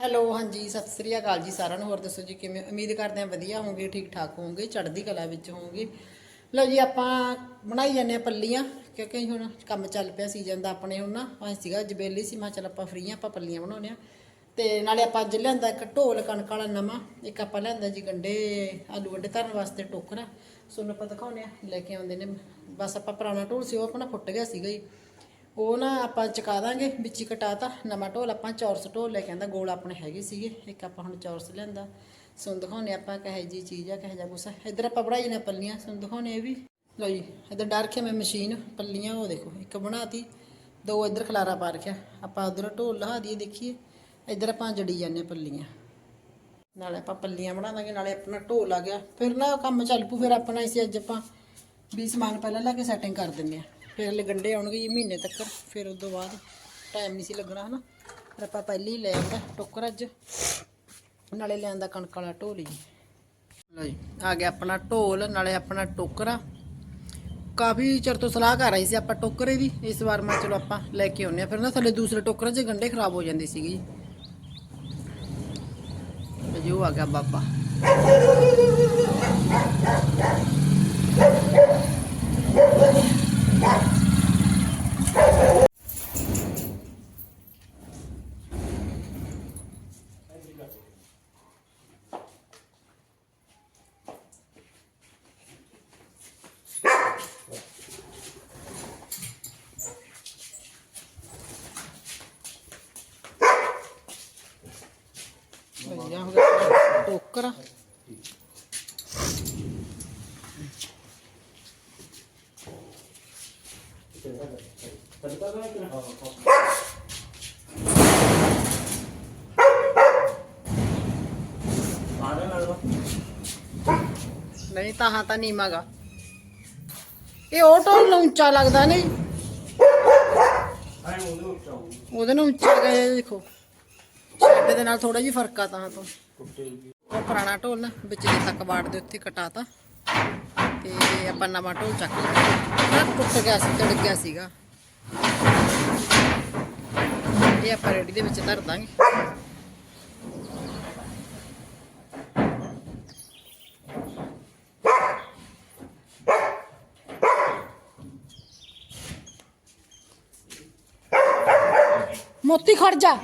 Hello, ਹਾਂਜੀ, ਸਤਿ ਸ੍ਰੀ ਅਕਾਲ ਜੀ ਸਾਰਿਆਂ ਨੂੰ। ਹੋਰ ਦੱਸੋ ਜੀ ਕਿਵੇਂ? ਉਮੀਦ ਕਰਦੇ ਹਾਂ ਵਧੀਆ ਹੋਵੋਗੇ ਠੀਕ ਠਾਕ ਹੋਵੋਗੇ, ਚੜ੍ਹਦੀ ਕਲਾ ਵਿੱਚ ਹੋਵੋਗੇ। ਲਓ ਜੀ, ਆਪਾਂ ਬਣਾਈ ਜਾਂਦੇ ਹਾਂ ਪੱਲੀਆਂ, ਕਿਉਂਕਿ ਹੁਣ ਕੰਮ ਚੱਲ ਪਿਆ ਸੀਜ਼ਨ ਦਾ ਆਪਣੇ ਹੁਣ ਨਾ। ਅੱਜ ਸੀਗਾ ਜਬੇਲੀ ਸੀ, ਮੈਂ ਚੱਲ ਆਪਾਂ ਫਰੀ ਆਪਾਂ ਪੱਲੀਆਂ ਬਣਾਉਂਦੇ ਆ ਤੇ ਨਾਲੇ ਆਪਾਂ ਅੱਜ ਲਿਆਂਦਾ ਇੱਕ ਢੋਲ ਕਣਕ ਵਾਲਾ ਨਵਾਂ, ਇੱਕ ਆਪਾਂ ਲਿਆਂਦਾ ਜੀ ਗੰਡੇ ਆਲੂ ਗੰਡੇ ਧਰਨ ਵਾਸਤੇ ਟੋਕਰਾ। ਸੋਨੂੰ ਆਪਾਂ ਦਿਖਾਉਂਦੇ ਆ ਲੈ ਕੇ ਆਉਂਦੇ ਨੇ। ਬਸ ਆਪਾਂ ਪੁਰਾਣਾ ਢੋਲ ਸੀ, ਉਹ ਆਪਣਾ ਫੁੱਟ ਗਿਆ ਸੀਗਾ ਜੀ। ਉਹ ਨਾ ਆਪਾਂ ਚਕਾ ਦਾਂਗੇ, ਵਿੱਚ ਹੀ ਕਟਾਤਾ ਨਵਾਂ ਢੋਲ ਆਪਾਂ ਚੌਰਸ ਢੋਲ ਲੈ ਕੇ ਆਂਦਾ, ਗੋਲ ਆਪਣੇ ਹੈਗੇ ਸੀਗੇ, ਇੱਕ ਆਪਾਂ ਹੁਣ ਚੌਰਸ ਲਿਆਂਦਾ। ਸੁਣ ਦਿਖਾਉਨੇ ਆਪਾਂ ਕਹੇ ਜੀ ਚੀਜ਼ ਆ, ਕਹੇ ਜਾ ਕੁਛ ਆ। ਇੱਧਰ ਆਪਾਂ ਬਣਾਈ ਨੇ ਪੱਲੀਆਂ, ਸੁਣ ਦਿਖਾਉਨੇ ਇਹ ਵੀ। ਲਓ ਜੀ, ਇੱਧਰ ਡਰ ਕੇ ਮੈਂ ਮਸ਼ੀਨ, ਪੱਲੀਆਂ ਉਹ ਦੇਖੋ, ਇੱਕ ਬਣਾਤੀ, ਦੋ ਇੱਧਰ ਖਲਾਰਾ ਪਾ ਰੱਖਿਆ। ਆਪਾਂ ਉਧਰ ਢੋਲ ਲਹਾ ਦਈਏ, ਦੇਖੀਏ। ਇੱਧਰ ਆਪਾਂ ਜੜੀ ਜਾਂਦੇ ਹਾਂ ਪੱਲੀਆਂ। ਨਾਲੇ ਆਪਾਂ ਪੱਲੀਆਂ ਬਣਾ ਦਾਂਗੇ, ਨਾਲੇ ਆਪਣਾ ਢੋਲ ਆ ਗਿਆ। ਫਿਰ ਨਾ ਕੰਮ ਚੱਲ ਪੂ ਫਿਰ ਆਪਣਾ ਇਸੇ ਅੱਜ ਆਪਾਂ ਵੀ ਸਮਾਨ ਪਹਿਲਾਂ ਲਾ ਕੇ ਸੈਟਿੰਗ ਕਰ ਦਿੰਦੇ ਆ ਫਿਰ ਹਲੇ ਗੰਡੇ ਆਉਣਗੇ ਜੀ ਮਹੀਨੇ ਤੱਕ, ਫਿਰ ਉਸ ਤੋਂ ਬਾਅਦ ਟਾਈਮ ਨਹੀਂ ਸੀ ਲੱਗਣਾ ਹਨਾ। ਫਿਰ ਆਪਾਂ ਪਹਿਲੇ ਹੀ ਲੈ ਆਂਦਾ ਟੋਕਰ ਅੱਜ, ਨਾਲੇ ਲਿਆਂਦਾ ਕਣਕ ਵਾਲਾ ਢੋਲ ਜੀ। ਲਓ ਜੀ, ਆ ਗਿਆ ਆਪਣਾ ਢੋਲ, ਨਾਲੇ ਆਪਣਾ ਟੋਕਰਾ। ਕਾਫੀ ਚਿਰ ਤੋਂ ਸਲਾਹ ਕਰ ਰਹੀ ਸੀ ਆਪਾਂ ਟੋਕਰੇ ਦੀ, ਇਸ ਵਾਰ ਮੈਂ ਚਲੋ ਆਪਾਂ ਲੈ ਕੇ ਆਉਂਦੇ ਆ ਫਿਰ ਨਾ ਥੱਲੇ ਦੂਸਰੇ ਟੋਕਰੇ 'ਚ ਗੰਡੇ ਖਰਾਬ ਹੋ ਜਾਂਦੇ ਸੀਗੇ ਜੀ। ਤੇ ਉਹ ਆ ਗਿਆ ਬਾਬਾ ਵਧੀਆ ਹੋ ਗਿਆ ਟੋਕਰਾ ਨਹੀਂ ਤਾਂ ਹਾਂ ਤਾਂ ਨੀਮਾਗਾ ਇਹ ਉਹ ਢੋਲ ਨੂੰ ਉੱਚਾ ਲੱਗਦਾ ਨਹੀਂ ਉਹਦੇ ਨੂੰ ਉੱਚਾ ਗਿਆ ਦੇਖੋ ਛੱਡ ਦੇ ਨਾਲ ਥੋੜਾ ਜਿਹਾ ਫ਼ਰਕ ਆ ਤਾਂ ਤੋਂ ਉਹ ਪੁਰਾਣਾ ਢੋਲ ਨਾ, ਵਿੱਚ ਤੱਕ ਬਾੜ ਦੇ ਉੱਤੇ ਕਟਾਤਾ ਤੇ ਆਪਾਂ ਨਵਾਂ ਢੋਲ ਚੱਕ ਲਿਆ। ਟੁੱਟ ਗਿਆ ਸੀ ਟੜ ਗਿਆ ਸੀਗਾ। ਇਹ ਆਪਾਂ ਰੇਡੀ ਦੇ ਵਿੱਚ ਧਰ ਦਾਂਗੇ। ਮੋਤੀ ਖੜ ਜਾ।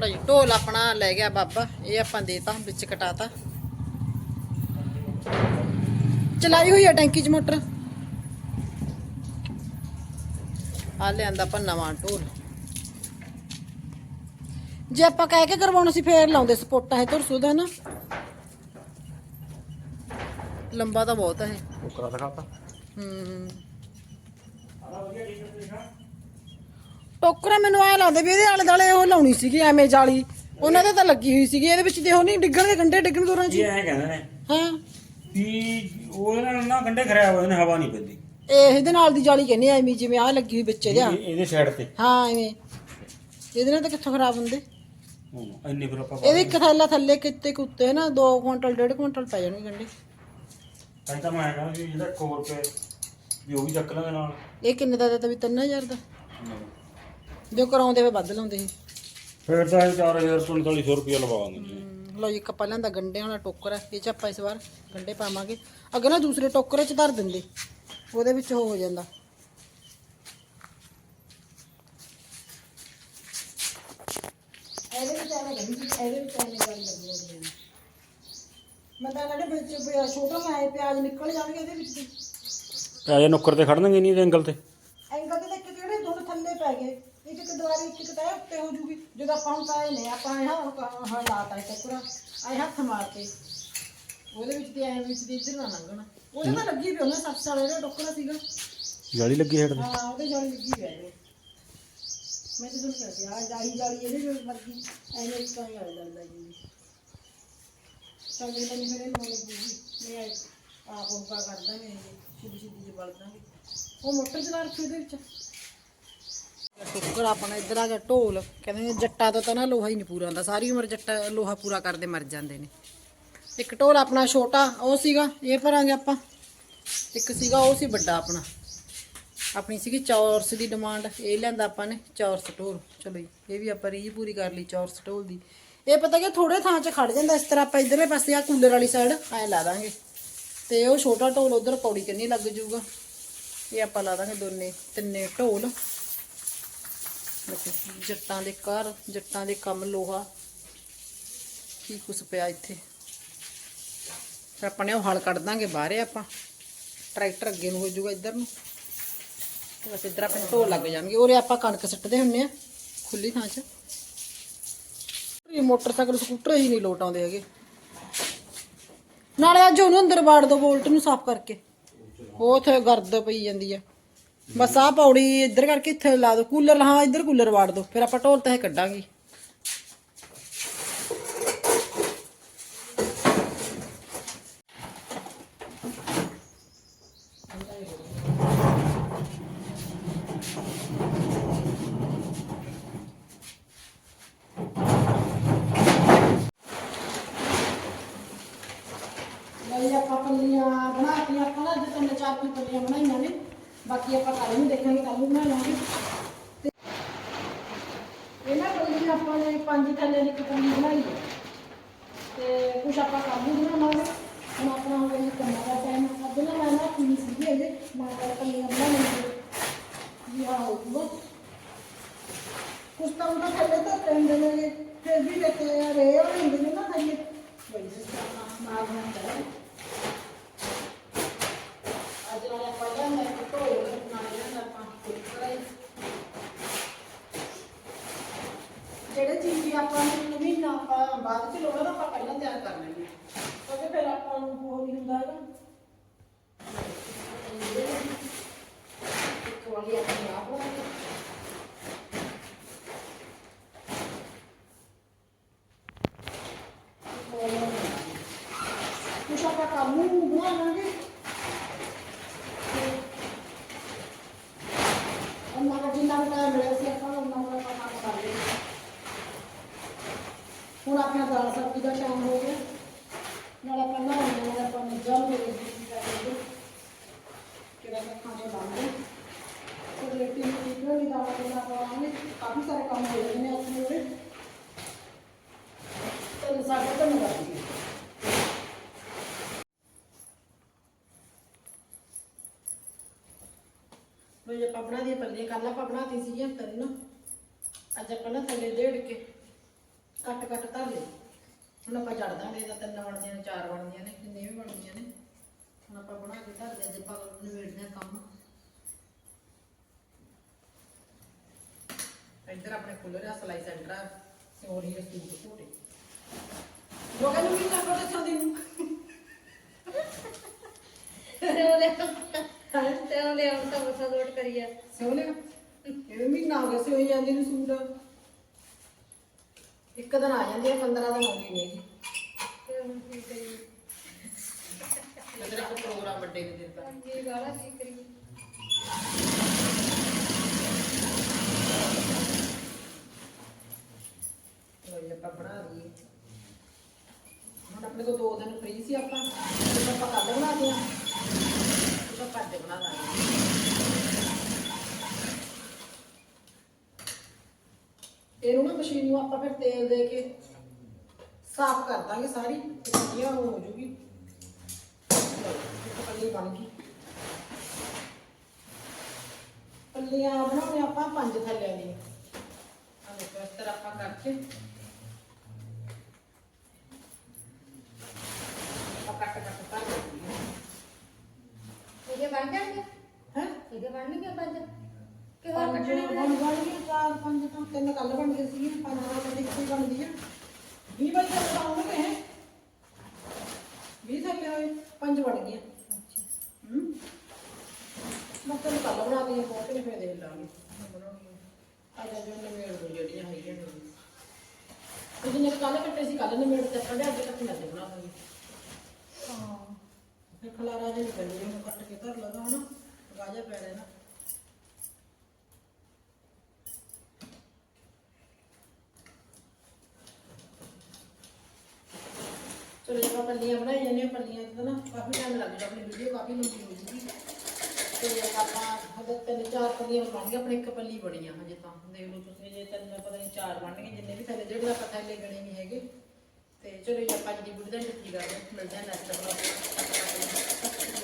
ਭਾਈ ਢੋਲ ਆਪਣਾ ਲੈ ਗਿਆ ਬਾਬਾ ਇਹ ਆਪਾਂ ਦੇਤਾ ਵਿੱਚ ਕਟਾਤਾ ਚਲਾਈ ਹੋਈ ਆ ਟੈਂਕੀ 'ਚ ਮੋਟਰ? ਆ ਲਿਆਂਦਾ ਆਪਾਂ ਨਵਾਂ ਢੋਲ। ਜੇ ਆਪਾਂ ਕਹਿ ਕੇ ਕਰਵਾਉਣਾ ਸੀ ਫੇਰ ਲਾਉਂਦੇ ਸਪੋਟਾ ਹੈ ਤੁਰਸੂ ਦਾ ਨਾ। ਲੰਬਾ ਤਾਂ ਬਹੁਤ ਹੈ ਟੋਕਰਾ ਦਿਖਾਤਾ ਹੂੰ। ਟੋਕਰਾ ਮੈਨੂੰ ਐ ਲੱਗਦਾ ਵੀ ਇਹਦੇ ਆਲੇ ਦਾਲੇ ਉਹ ਲਾਉਣੀ ਸੀਗੀ ਐਵੇਂ ਜਾਲੀ। ਉਹਨਾਂ ਦੇ ਤਾਂ ਲੱਗੀ ਹੋਈ ਸੀਗੀ ਇਹਦੇ ਵਿੱਚ ਦੇਖੋ ਨਹੀਂ ਗੰਡੇ ਡਿੱਗਣ ਦੋਰਾਂ ਇਹ ਚ ਐਂ ਕਹਿੰਦੇ ਨੇ ਹਾਂ। ਵੀ ਉਹਦੇ ਨਾਲ ਨਾ ਗੰਡੇ ਖਰਾਬ ਹੋ ਜਾਂਦੇ ਨੇ, ਹਵਾ ਨਹੀਂ ਪੈਂਦੀ। ਇਹ ਇਹਦੇ ਨਾਲ ਦੀ ਜਾਲੀ ਕਹਿੰਦੇ ਐਵੇਂ ਜਿਵੇਂ ਆ ਲੱਗੀ ਹੋਈ ਵਿੱਚ ਇਹਦੇ ਇਹ- ਇਹਦੇ ਸਾਈਡ ਤੇ। ਹਾਂ ਐਵੇਂ। ਇਹਦੇ ਨਾਲ ਤਾਂ ਕਿੱਥੋਂ ਖਰਾਬ ਹੁੰਦੇ? ਹਾਂ, ਇੰਨੇ ਫਿਰ ਆਪਾਂ ਇਹਦੇ ਇੱਕ ਥੈਲਾ ਥੱਲੇ ਕਿਤੇ ਕੁੱਤੇ ਨਾ 2 ਕੁਇੰਟਲ 1.5 ਕੁਇੰਟਲ ਪੈ ਜਾਣਗੇ ਗੰਡੇ ਤਾਂ ਮੈਂ ਕਹਿੰਦਾ ਵੀ ਜਿਹੜਾ ਕੋਰ ਤੇ ਵੀ ਉਹ ਵੀ ਚੱਕ ਲਾਂਗੇ ਨਾਲ। ਇਹ ਕਿੰਨੇ ਦਾ ਦਿੱਤਾ ਵੀ 3000 ਦਾ? ਜੋ ਕਰਾਉਂਦੇ ਵੇ ਵੱਧ ਲਾਉਂਦੇ ਸੀ ਫਿਰ ਤਾਂ ਇਹ 4000 4500 ਰੁਪਏ ਲਵਾਵਾਂਗੇ ਜੀ। ਲਓ ਜੀ ਕੱਪਾ ਲੈਂਦਾ ਗੰਡਿਆਂ ਵਾਲਾ ਟੋਕਰ ਹੈ ਇਹ ਚ ਆਪਾਂ ਇਸ ਵਾਰ ਗੰਡੇ ਪਾਵਾਂਗੇ। ਅੱਗੇ ਨਾ ਦੂਸਰੇ ਟੋਕਰੇ ਚ ਧਰ ਦਿੰਦੇ ਉਹਦੇ ਵਿੱਚ ਹੋ ਜਾਂਦਾ। ਇਹਦੇ ਵਿੱਚ ਐਵੇਂ ਲੱਗੀ ਇਹਦੇ ਵਿੱਚ ਐਵੇਂ ਗੱਲ ਲੱਗੀ ਹੋਈ ਹੈ। ਮੈਂ ਤਾਂ ਕਹਿੰਦਾ ਵਿੱਚ ਛੋਟਾ ਜਿਹਾ ਪਿਆਜ਼ ਨਿਕਲ ਜਾਣਗੇ ਇਹਦੇ ਵਿੱਚ। ਦੀ ਆਜੇ ਨੁੱਕਰ ਤੇ ਖੜਨਗੇ ਨਹੀਂ ਇਹਦੇ ਐਂਗਲ ਤੇ? ਐਂਗਲ ਤੇ ਦੇਖ ਕੇ ਜਿਹੜੇ ਦੋਨ ਥੱਲੇ ਪੈ ਗਏ ਇੱਕ ਇੱਕ ਦੁਆਰੇ ਇੱਕ ਇੱਕ ਤਾਂ ਉੱਤੇ ਹੋ ਜੂਗੀ। ਜਦੋਂ ਆਪਾਂ ਹੁਣ ਪਾਏ ਨੇ ਆਪਾਂ ਇਹ ਹਾਂ ਲਾਤਾ ਟੱਕਰਾ ਆਏ ਹੱਥ ਮਾਰਤੇ ਉਹਦੇ ਵਿੱਚ ਤੇ ਐਂ ਵਿੱਚ ਦੀ ਇੱਧਰ ਨਾ ਲੰਘਣਾ। ਉਹਦੇ ਤਾਂ ਲੱਗੀ ਵੀ ਉਹਨੇ ਸੱਤ ਸਾਲੇ ਦਾ ਟੋਕਰਾ ਸੀਗਾ। ਜਾਲੀ ਲੱਗੀ ਹੈਡ ਤੇ ਹਾਂ ਉਹਦੇ ਜਾਲੀ ਲੱਗੀ ਹੋਈ ਹੈ ਮੈਂ ਤਾਂ ਤੁਹਾਨੂੰ ਕਹਿੰਦੀ ਆ ਜਾਈ ਜਾਲੀ ਇਹਦੇ ਜੋ ਮਰਜ਼ੀ ਐਵੇਂ ਇਸ ਤਰ੍ਹਾਂ ਹੀ ਆ ਜਾਂਦਾ ਜੀ। ਇਹ ਤਾਂ ਨਹੀਂ ਫਿਰ ਇਹ ਲਾਉਣ ਲੱਗੂਗੀ ਮੈਂ ਆਪ ਉਹਗਾ ਕਰਦਾ ਮੈਂ ਸਿੱਧੀ ਸਿੱਧੀ ਜਿਹੀ ਬਲ ਦਾਂਗੇ। ਉਹ ਮੋਟਰ ਚਲਾ ਰੱਖੀ ਉਹਦੇ ਵਿੱਚ। ਟੁੱਕਰ ਆਪਣਾ ਇੱਧਰ ਆ ਗਿਆ ਢੋਲ। ਕਹਿੰਦੇ ਜੱਟਾਂ ਤੋਂ ਤਾਂ ਨਾ ਲੋਹਾ ਹੀ ਨਹੀਂ ਪੂਰਾ ਹੁੰਦਾ। ਸਾਰੀ ਉਮਰ ਜੱਟਾ ਲੋਹਾ ਪੂਰਾ ਕਰਦੇ ਮਰ ਜਾਂਦੇ ਨੇ। ਇੱਕ ਢੋਲ ਆਪਣਾ ਛੋਟਾ ਉਹ ਸੀਗਾ ਇਹ ਭਰਾਂਗੇ ਆਪਾਂ। ਇੱਕ ਸੀਗਾ ਉਹ ਸੀ ਵੱਡਾ ਆਪਣਾ। ਆਪਣੀ ਸੀਗੀ ਚੌਰਸ ਦੀ ਡਿਮਾਂਡ। ਇਹ ਲਿਆਂਦਾ ਆਪਾਂ ਨੇ ਚੌਰਸ ਢੋਲ। ਚਲੋ ਜੀ ਇਹ ਵੀ ਆਪਾਂ ਰੀਝ ਪੂਰੀ ਕਰ ਲਈ ਚੌਰਸ ਢੋਲ ਦੀ। ਇਹ ਪਤਾ ਕਿ ਥੋੜੇ ਥਾਂ 'ਚ ਖੜ ਜਾਂਦਾ ਇਸ ਤਰ੍ਹਾਂ ਆਪਾਂ ਇਧਰਲੇ ਪਾਸੇ ਆ ਕੂਲਰ ਵਾਲੀ ਸਾਈਡ ਐ ਲਾ ਦਾਂਗੇ। ਤੇ ਉਹ ਛੋਟਾ ਢੋਲ ਉਧਰ ਪੌੜੀ ਕੰਨੀ ਲੱਗ ਜਾਊਗਾ ਇਹ ਆਪਾਂ ਲਾ ਦਾਂਗੇ ਦੋਨੇ, ਤਿੰਨੇ ਢੋਲ। ਜੱਟਾਂ ਦੇ ਘਰ, ਜੱਟਾਂ ਦੇ ਕੰਮ, ਲੋਹਾ। ਕੀ ਕੁਛ ਪਿਆ ਇੱਥੇ? ਫਿਰ ਆਪਾਂ ਨੇ ਉਹ ਹਲ ਕੱਢ ਦਾਂਗੇ ਬਾਹਰੇ ਆਪਾਂ। ਟਰੈਕਟਰ ਅੱਗੇ ਨੂੰ ਹੋ ਜਾਊਗਾ ਇੱਧਰ ਨੂੰ। ਤੇ ਬਸ ਇੱਧਰ ਆਪਣੇ ਢੋਲ ਲੱਗ ਜਾਣਗੇ। ਉਰੇ ਆਪਾਂ ਕਣਕ ਸਿੱਟਦੇ ਹੁੰਨੇ ਆ ਖੁੱਲੀ ਥਾਂ 'ਚ। ਮੋਟਰਸਾਈਕਲ, ਸਕੂਟਰ ਹੀ ਨਹੀਂ ਲੋਟ ਆਉਂਦੇ ਹੈਗੇ। ਨਾਲੇ ਅੱਜ ਉਹਨੂੰ ਅੰਦਰ ਵਾੜ ਦੋ ਬੋਲਟ ਨੂੰ ਸਾਫ਼ ਕਰਕੇ। ਉਹ ਉੱਥੇ ਗਰਦ ਪਈ ਜਾਂਦੀ ਆ। ਬਸ ਆਹ ਪੌੜੀ ਇੱਧਰ ਕਰਕੇ ਇੱਥੇ ਲਾ ਦੋ, ਕੂਲਰ, ਹਾਂ, ਇੱਧਰ ਕੂਲਰ ਵਾੜ ਦੋ, ਫਿਰ ਆਪਾਂ ਢੋਲ ਤਾਂ ਇਹ ਕੱਢਾਂਗੇ ਲਈ ਆਪਾਂ ਪੱਲੀਆਂ ਬਣਾਤੀਆਂ ਆਪਾਂ ਨਾ ਅੱਜ ਤਿੰਨ ਚਾਰ ਕੁ ਪੱਲੀਆਂ ਬਣਾਈਆਂ ਨੇ ਬਾਕੀ ਆਪਾਂ ਕੱਲ ਨੂੰ ਦੇਖਾਂਗੇ ਕੱਲ ਨੂੰ ਬਣਾ ਲਾਂਗੇ ਤੇ ਇਹਨਾਂ ਪੱਲੀਆਂ ਆਪਾਂ ਨੇ ਪੰਜ ਥੱਲੇ ਦੀ ਇੱਕ ਬਣਾਈ ਹੈ। ਤੇ ਕੁਛ ਆਪਾਂ ਕੱਲ ਨੂੰ ਬਣਾਵਾਂਗੇ। ਹੁਣ ਆਪਣਾ ਹੋ ਗਿਆ ਕੰਮਾਂ ਦਾ ਟਾਈਮ ਅੱਧ ਨਾ ਮੈਂ ਨਾ ਪੀਣੀ ਸੀਗੀ ਅਜੇ ਮੈਂ ਕੱਲ ਪੱਲੀਆਂ ਬਣਾਉਣੀਆਂ ਜੀ ਹਾਂ। ਹੋ ਜੂਗਾ। ਤਾਂ ਉਹਨਾਂ ਥੱਲੇ ਤਾਂ ਪੈਂਦੇ ਨੇ ਫਿਰ ਵੀ ਦੇਖੇ ਰੇ ਹੋ ਜਾਂਦੇ ਨੇ ਨਾ ਥੱਲੇ। ਬਈ ਜਿਸ ਤਰ੍ਹਾਂ ਮਾਰਨਾ ਚਾਹੀਦਾ ਅੱਜ ਨਾਲੇ ਆਪਾਂ ਲਿਆਂਦਾ ਇੱਕ ਢੋਲ ਨਾਲੇ ਲਿਆਂਦਾ ਆਪਾਂ ਕੁੱਕਰ ਜਿਹੜੇ ਚੀਜ਼ ਦੀ ਆਪਾਂ ਨੂੰ ਮਹੀਨਾ ਆਪਾਂ ਬਾਅਦ ਚ ਲੋੜ ਆ, ਆਪਾਂ ਪਹਿਲਾਂ ਤਿਆਰ ਕਰ ਲੈਂਦੇ ਹਾਂ। ਕਿਉਂਕਿ ਫਿਰ ਆਪਾਂ ਨੂੰ ਉਹ ਨਹੀਂ ਹੁੰਦਾ ਹੈਗਾ। ਇੱਕ ਵਾਲੀ ਆਪਣੀ ਆਪ ਬਣਾਉਂਦੇ ਕੁਛ ਆਪਾਂ ਕੰਮ ਨੂੰ ਬਣਾ ਲਾਂਗੇ। ਉਹਨਾਂ ਦਾ ਜਿੰਨਾ ਵੀ ਟਾਈਮ ਮਿਲਿਆ ਸੀ ਆਪਾਂ ਉਹਨਾਂ ਦਾ ਆਪਾਂ ਕੰਮ ਕਰ ਲਏ ਹੁਣ ਆਪਣਾ ਦਾਲ ਸਬਜ਼ੀ ਦਾ ਟਾਈਮ ਹੋ ਗਿਆ। ਨਾਲ ਆਪਾਂ ਨਹਾਉਣੇ ਨਾਲ ਆਪਾਂ ਨੂੰ ਦੇ ਦਿੱਤੀ ਕਰ ਲਈਏ ਕਿਹੜਾ ਖਾਣੇ ਬੰਦੇ ਲੇਟੀ ਨੂੰ ਠੀਕ ਨਹੀਂ ਦਾਲ ਦੇ ਪਾਵਾਂਗੇ ਕਾਫੀ ਸਾਰੇ ਕੰਮ ਹੋ ਜਾਂਦੇ ਨੇ ਆਪਣੇ ਉਹਦੇ ਤੇ ਸਾਡੇ ਤੋਂ ਨਹੀਂ ਕਰਦੀ। ਵੀ ਆਪਾਂ ਬਣਾ ਦੀ ਪੱਲੇ ਕੱਲ ਆਪਾਂ ਬਣਾਤੀ ਸੀਗੀਆਂ ਤਿੰਨ ਅੱਜ ਆਪਾਂ ਨਾ ਥੱਲੇ ਡੇੜ ਕੇ ਕੱਟ ਕੱਟ ਧਰ ਲਏ ਹੁਣ ਆਪਾਂ ਜੜ ਦਾਂਗੇ ਇਹਦਾ ਤਿੰਨ ਬਣਦੀਆਂ ਨੇ ਚਾਰ ਬਣਦੀਆਂ ਨੇ ਕਿੰਨੇ ਵੀ ਬਣਦੀਆਂ ਨੇ। ਹੁਣ ਆਪਾਂ ਬਣਾ ਕੇ ਧਰ ਦੇ ਆਪਾਂ ਨਿਬੇੜਦੇ ਆ ਕੰਮ। ਇੱਧਰ ਆਪਣੇ ਖੁੱਲ ਰਿਹਾ ਸਲਾਈ ਸੈਂਟਰ ਆ ਸੋਰੀ ਸੂਟ ਕੋਟੇ ਲੋਕਾਂ ਨੂੰ ਕੀ ਕਰਨਾ ਚਾਹੁੰਦੇ ਨੂੰ? ਤੇ ਉਹਨੇ ਤਾਂ ਬਸਾ ਲੋਟ ਕਰੀਆ ਸੋਹਣੇ ਇਹ ਵੀ ਮਹੀਨਾ ਹੋ ਗਿਆ ਸੀ ਹੋਈ ਜਾਂਦੀ ਨੂੰ ਸੂਟ। ਇੱਕ ਦਿਨ ਆ ਜਾਂਦੀ ਹੈ 15 ਦਿਨ ਆਉਂਦੀ ਨਹੀਂ ਹੈਗੀ ਤੇ ਹੁਣ ਕੀ ਕਰੀਏ ਅਗਰ ਇੱਕ ਪ੍ਰੋਗਰਾਮ ਵੱਡੇ ਨੂੰ ਦਿੱਤਾ ਜੀ ਗਾਲਾ ਕੀ ਕਰੀਏ ਲੋ ਜੀ ਆਪਾਂ ਬਣਾ ਲਈਏ ਹੁਣ ਆਪਣੇ ਕੋਲ ਦੋ ਦਿਨ ਫ੍ਰੀ ਸੀ ਆਪਾਂ ਤੇ ਆਪਾਂ ਕੱਲ ਬਣਾ ਦਿਆਂ ਤੇ ਆਪਾਂ ਅੱਜ ਬਣਾ ਦਾਂਗੇ ਇਹਨੂੰ ਨਾ ਮਸ਼ੀਨ ਨੂੰ ਆਪਾਂ ਫਿਰ ਤੇਲ ਦੇ ਕੇ ਸਾਫ਼ ਕਰ ਦਾਂਗੇ ਸਾਰੀ ਤੇ ਵਧੀਆ ਉਹ ਹੋ ਜੂਗੀ। ਇੱਕ ਪੱਲੀ ਬਣ ਗਈ। ਪੱਲੀਆਂ ਬਣਾਉਣੇ ਆਪਾਂ ਪੰਜ ਥੱਲਿਆਂ ਦੀਆਂ। ਆਹ ਦੇਖੋ ਇਸ ਤਰ੍ਹਾਂ ਆਪਾਂ ਕਰਕੇ ਆਪਾਂ ਕੱਟ ਕੱਟ ਕਰ ਦਿੰਦੇ ਇਹਦੇ ਬਣ ਜਾਣਗੇ? ਹੈ? ਇਹਦੇ ਬਣਨਗੇ ਪੰਜ? ਕਿ ਹੋਰ ਪੰਜ ਕੱਟਣੇ ਬਣ ਬਣ ਗਏ ਚਾਰ ਪੰਜ ਤੋਂ ਤਿੰਨ ਕੱਲ ਬਣ ਗਏ ਸੀ ਪੰਜ ਨਾਲ ਕਦੇ ਕੋਈ ਬਣਦੀ ਆ। 20 ਵਜੇ ਤੱਕ ਆਉਣਗੇ ਹੈ। 20 ਥੱਲੇ ਹੋਏ ਪੰਜ ਬਣ ਗਏ ਹੂੰ। ਮੈਂ ਤੈਨੂੰ ਕੱਲ ਬਣਾ ਦਈਏ ਬਹੁਤ ਨਹੀਂ ਫੇਰ ਦੇਖ ਲਾਂਗੇ। ਬਣਾਉਣੀ ਅੱਜ ਜੋ ਨਿਮੇੜ ਦੋ ਜਿਹੜੀਆਂ ਹੈਗੀਆਂ ਨੇ। ਉਹ ਜਿਹਨੇ ਕੱਲ ਕੱਟੇ ਸੀ ਕੱਲ ਨਿਮੇੜ ਤੇ ਆਪਾਂ ਅੱਜ ਕੱਟੀਆਂ ਤੇ ਬਣਾਵਾਂਗੇ ਹਾਂ। ਫਿਰ ਖਲਾਰਾ ਜਿਹਾ ਨਿਕਲ ਜੇ ਉਹਨੂੰ ਕੱਟ ਕੇ ਧਰ ਲਗਾ ਹਨਾ। ਗਾਜਾ ਪੈ ਰਿਹਾ ਨਾ ਪੱਲੀਆਂ ਬਣਾਈ ਜਾਂਦੇ ਹਾਂ, ਪੱਲੀਆਂ ਤੇ ਨਾ ਕਾਫੀ ਟਾਈਮ ਲੱਗ ਜਾਂਦਾ ਆਪਣੀ ਵੀਡੀਓ ਕਾਫੀ ਲੰਬੀ ਹੋ ਜੂਗੀ ਤੇ ਆਪਾਂ ਹਜੇ ਤਿੰਨ ਚਾਰ ਪੱਲੀਆਂ ਬਣਾਉਣੀਆਂ ਆਪਣੇ ਇੱਕ ਪੱਲੀ ਬਣੀ ਆ ਹਜੇ ਤਾਂ ਦੇਖ ਲਓ ਤੁਸੀਂ ਜੇ ਤਿੰਨ, ਪਤਾ ਨਹੀਂ ਚਾਰ ਬਣਨਗੇ ਜਿੰਨੇ ਵੀ ਥੱਲੇ ਜਿਹੜੇ ਆਪਾਂ ਥੱਲੇ ਗਣੇ ਨਹੀਂ ਹੈਗੇ ਤੇ ਚਲੋ ਜੀ, ਆਪਾਂ ਅੱਜ ਵੀਡੀਓ ਦਾ ਨਿੱਕੀ ਕਰਦੇ ਹਾਂ। ਮਿਲਦੇ ਹਾਂ ਨੈਕਸਟ ਬਲੌਗ